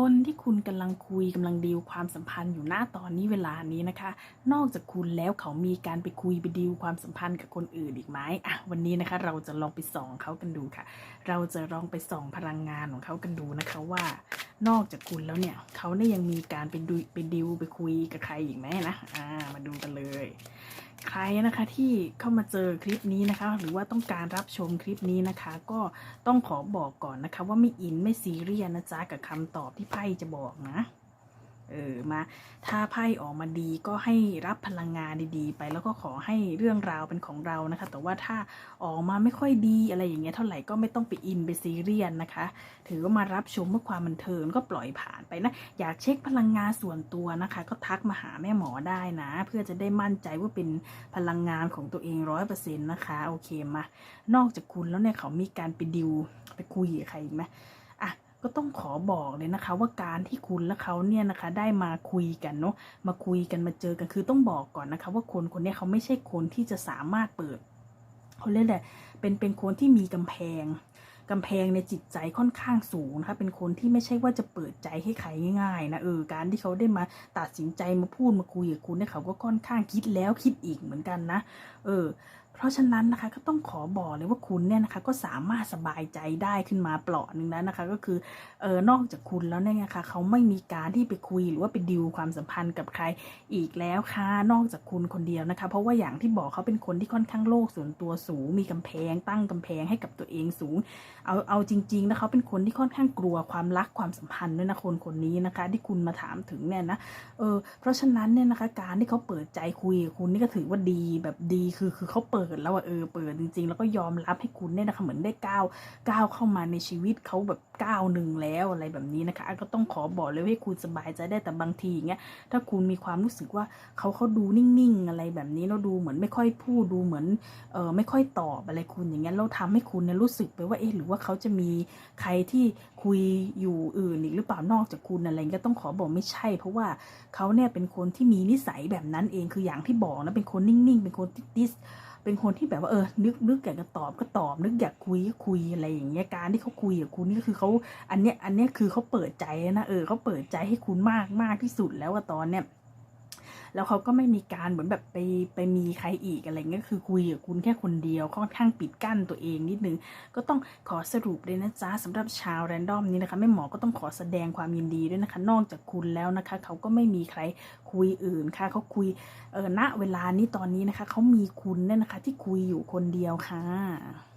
คนที่คุณกำลังคุยกำลังดีลความสัมพันธ์อยู่หน้าตอนนี้เวลานี้นะคะ นอกจากคุณแล้วเขามีการไปคุยไปดีลความสัมพันธ์กับคนอื่นอีกไหมอะวันนี้นะคะ เราจะลองไปส่องเขากันดูค่ะ เราจะลองไปส่องพลังงานของเขากันดูนะคะว่า นอกจากคุณแล้วเนี่ยเขาเนี่ยยังมีการไปดูไปดิวไปคุยกับใครอีกไหมนะอ่ามาดูกันเลย ใครนะคะที่เข้ามาเจอคลิปนี้นะคะ หรือว่าต้องการรับชมคลิปนี้นะคะ ก็ต้องขอบอกก่อนนะคะ ว่าไม่อินไม่ซีเรียสนะจ๊ะกับคำตอบที่ไพ่จะบอกนะ เออมาถ้าไพ่ออกมาดีก็ให้รับพลังงานดีๆ ไปแล้วก็ขอให้เรื่องราวเป็นของเรานะคะ แต่ว่าถ้าออกมาไม่ค่อยดีอะไรอย่างเงี้ยเท่าไหร่ก็ไม่ต้องไปอินไปซีเรียสนะคะ ถือว่ามารับชมเพื่อความบันเทิงก็ปล่อยผ่านไปนะ อยากเช็คพลังงานส่วนตัวนะคะ ก็ทักมาหาแม่หมอได้นะ เพื่อจะได้มั่นใจว่าเป็นพลังงานของตัวเองร้อยเปอร์เซ็นต์นะคะโอเคมานอกจากคุณแล้วเนี่ยเขามีการไปดิวไปคุยกับใครอีกไหม ก็ต้องขอบอกเลยนะคะ ว่าการที่คุณและเขาเนี่ยนะคะได้มาคุยกันเนาะมาคุยกันมาเจอกันคือต้องบอกก่อนนะคะ ว่าคนคนนี้เขาไม่ใช่คนที่จะสามารถเปิดเขาเรียกอะไรเป็นเป็นคนที่มีกำแพงกำแพงในจิตใจค่อนข้างสูงนะคะเป็นคนที่ไม่ใช่ว่าจะเปิดใจให้ใครง่ายๆนะเออการที่เขาได้มาตัดสินใจมาพูดมาคุยกับคุณเนี่ยเขาก็ค่อนข้างคิดแล้วคิดอีกเหมือนกันนะ เออ เพราะฉะนั้นนะคะก็ต้องขอบอกเลยว่าคุณเนี่ยนะคะก็สามารถสบายใจได้ขึ้นมาเปลาะหนึ่งแล้วนะคะ ก็คือเออนอกจากคุณแล้วเนี่ยนะคะเขาไม่มีการที่ไปคุยหรือว่าไปดิวความสัมพันธ์กับใครอีกแล้วค่ะนอกจากคุณคนเดียวนะคะ เพราะว่าอย่างที่บอกเขาเป็นคนที่ค่อนข้างโลกส่วนตัวสูง มีกำแพง ตั้งกำแพงให้กับตัวเองสูง เอาเอาจริงๆนะเขาเป็นคนที่ค่อนข้างกลัวความรักความสัมพันธ์ด้วยนะคนคนนี้นะคะ ที่คุณมาถามถึงเนี่ยนะเออเพราะฉะนั้นเนี่ยนะคะการที่เขาเปิดใจคุยกับคุณนี่ก็ถือว่าดีแบบดีคือคือเขาเปิดิดแล้วอะเออเปิดจริง ๆ แล้วก็ยอมรับให้คุณเนี่ยนะคะเหมือนได้ก้าวก้าวเข้ามาในชีวิตเขาแบบก้าวหนึ่งแล้วอะไรแบบนี้นะคะก็ต้องขอบอกเลยว่าให้คุณสบายใจได้แต่บางทีอย่างเงี้ยถ้าคุณมีความรู้สึกว่าเขาเขาดูนิ่งๆ อะไรแบบนี้แล้วดูเหมือนไม่ค่อยพูดดูเหมือนเออไม่ค่อยตอบอะไรคุณอย่างเงี้ยแล้วทำให้คุณเนี่ยรู้สึกไปว่าเอ๊ะหรือว่าเขาจะมีใครที่คุยอยู่อื่นอีกหรือเปล่านอกจากคุณอะไรก็ต้องขอบอกไม่ใช่ เพราะว่าเขาเนี่ยเป็นคนที่มีนิสัยแบบนั้นเองคืออย่างที่บอกนะเป็นคนนิ่งๆ เป็นคนติส เป็นคนที่แบบว่าเออนึกนึกอยากจะตอบก็ตอบ นึกอยากคุยก็คุยอะไรอย่างเงี้ยการที่เขาคุยกับคุณนี่ก็คือเขาอันเนี้ยอันเนี้ยคือเขาเปิดใจนะเออเขาเปิดใจให้คุณมากมากที่สุดแล้วอะตอนเนี้ย แล้วเขาก็ไม่มีการเหมือนแบบไปไปมีใครอีกอะไรเงี้ยคือคุยกับคุณแค่คนเดียวค่อนข้างปิดกั้นตัวเองนิดนึง ก็ต้องขอสรุปเลยนะจ๊ะสำหรับชาวแรนดอมนี้นะคะแม่หมอก็ต้องขอแสดงความยินดีด้วยนะคะ นอกจากคุณแล้วนะคะ เขาก็ไม่มีใครคุยอื่นค่ะเขาคุยเออณเวลานี้ตอนนี้นะคะเขามีคุณเนี่ยนะคะ ที่คุยอยู่คนเดียวค่ะ